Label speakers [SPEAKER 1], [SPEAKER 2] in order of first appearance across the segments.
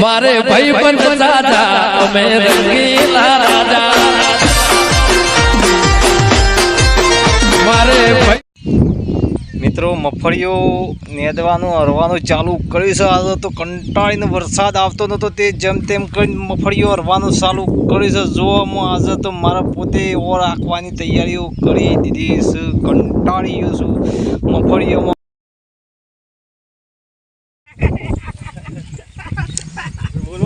[SPEAKER 1] મારે ભાઈ પણ દાદા અમે રંગીલા રાજા. મારે ભાઈ
[SPEAKER 2] મિત્રો મફળીઓ નેદવાનું હરવાનું ચાલુ કર્યું છે. આજે તો કંટાળીને વરસાદ આવતો નતો તે જેમ તેમ કરીને મફળીઓ હરવાનું ચાલુ કર્યું છે. જોવામાં આજે તો મારા પોતે ઓર રાખવાની તૈયારીઓ કરી દીધી છે. કંટાળી ગયો છું મગફળીઓમાં બોલવા નહીં પાછો તને સમજી લેજે પાછો આ બાજર કાકા બે અમે મંડ્યા છે ને વાત તો મફળી ઢોકલા કાઢી નાખવા છે એટલે અડ- દાગ અડતો નહીં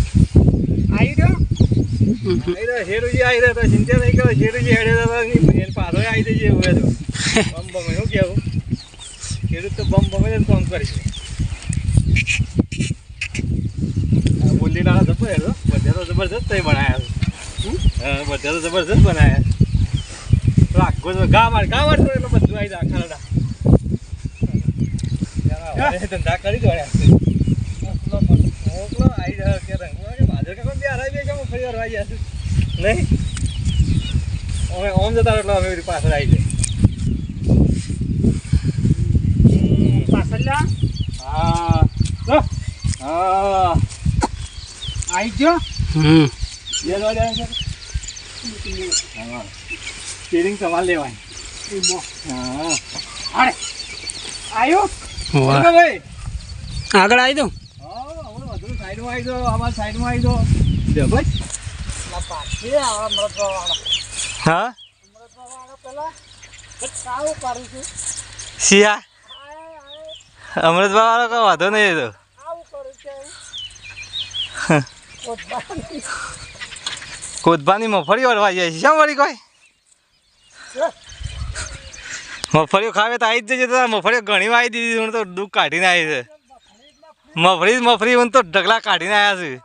[SPEAKER 2] આઈ રહ્યો, શેરુજી આઈ રહ્યો તો ચિંતા નહીં કરો શેરુજી હેડે તો પાછો આવી જઈએ એવું તો. બમ બમ શું કેવું ખેડૂત તો બમ બમ જ કામ કરી છે. બોલી બધા તો જબરજસ્ત તઈ બનાયા બધા તો જબરજસ્ત બનાયા આખો તો ગા માર ગા માર તો એટલે બધું આવી જાય ખાડા ધંધા કરી દોડ્યા મોકલો આવી જાય કે રંગવા નહીં? અમે ઓમ જતા એટલે અમે બધી પાછળ આવી જાય. હા. તો હા.
[SPEAKER 3] આવી ગયો?
[SPEAKER 1] હમ.
[SPEAKER 2] હા. સ્ટીરિંગ તમારે લેવાય હા.
[SPEAKER 3] અરે આયો?
[SPEAKER 2] ભાઈ.
[SPEAKER 3] આગળ આવી દઉં.
[SPEAKER 2] હા સાઈડમાં આવી દો આમાં સાઈડમાં આવી દો દે ભાઈ
[SPEAKER 3] પાછી આવા મરદવાળા
[SPEAKER 2] હા?
[SPEAKER 3] મરદવાળા પેલા. સારું કરું છું.
[SPEAKER 2] સિયા
[SPEAKER 3] આય આય
[SPEAKER 2] વાળો કોઈ વાંધો નહીં તો. કોદબાની મફળી વળવા જાય છે. શા વળી કોઈ? મફળીઓ ખાવે તો આવી જ જશે તો મફળીઓ ઘણી આવી દીધી હું તો દુઃખ કાઢીને આવી છે. મફળી જ મફળી હું તો ઢગલા કાઢીને આવ્યા છે.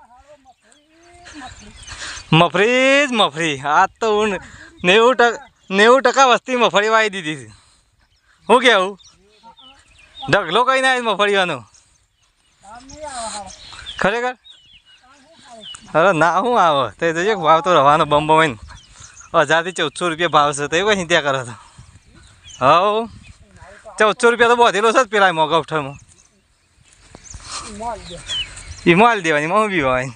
[SPEAKER 2] મફરી જ મફરી. આ તો હું નેવું ટકા નેવું ટકા વસ્તી મફળી વાવી દીધી છે. શું કેવું? ઢગલો કઈ ના મફળીઓનો ખરેખર? અરે ના શું આવો. તે એક ભાવ તો રવાનો બમ બમાઈને હજારથી ચૌદસો રૂપિયા ભાવ છે. તો એ કઈ ત્યાં કરો તો હવ. ચૌદસો રૂપિયા તો બોધેલો છે જ પેલા મોગા ઉઠામાં એ માલ દેવાની બી હોય.